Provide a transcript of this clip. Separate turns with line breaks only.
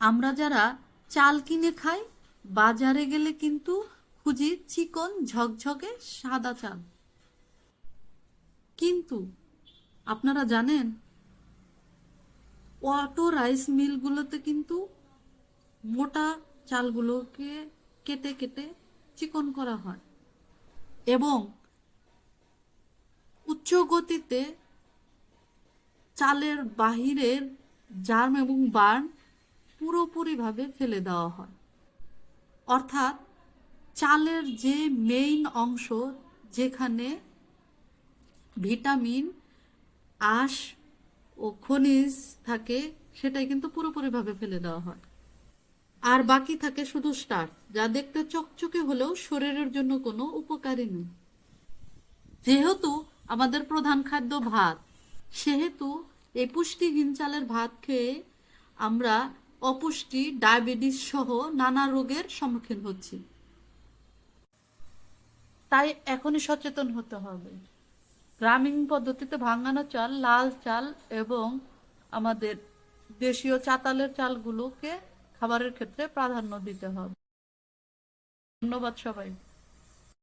আমরা যারা চাল কিনে খাই, বাজারে গেলে কিন্তু খুঁজি চিকন ঝকঝকে সাদা চাল। কিন্তু আপনারা জানেন, অটো রাইস মিলগুলোতে কিন্তু মোটা চালগুলোকে কেটে কেটে চিকন করা হয় এবং উচ্চ গতিতে চালের বাহিরের জার্ম এবং বার্ন পুরোপুরিভাবে ফেলে দেওয়া হয়। অর্থাৎ চালের যে মেইন অংশ যেখানে ভিটামিন, আঁশ ও খনিজ থাকে, সেটাই কিন্তু পুরোপুরিভাবে ফেলে দেওয়া হয়। আর বাকি থাকে শুধু স্টার্চ যা দেখতে চকচকে হলেও শরীরের জন্য কোনো উপকারী নেই যেহেতু আমাদের প্রধান খাদ্য ভাত, সেহেতু এই পুষ্টিহীন চালের ভাত খেয়ে আমরা অপুষ্টি, ডায়াবেটিস সহ নানা রোগের সম্মুখীন হচ্ছি। তাই এখনই সচেতন হতে হবে। গ্রামীণ পদ্ধতিতে ভাঙানো চাল, লাল চাল এবং আমাদের দেশীয় চাতালের চালগুলোকে খাবারের ক্ষেত্রে প্রাধান্য দিতে হবে। ধন্যবাদ সবাই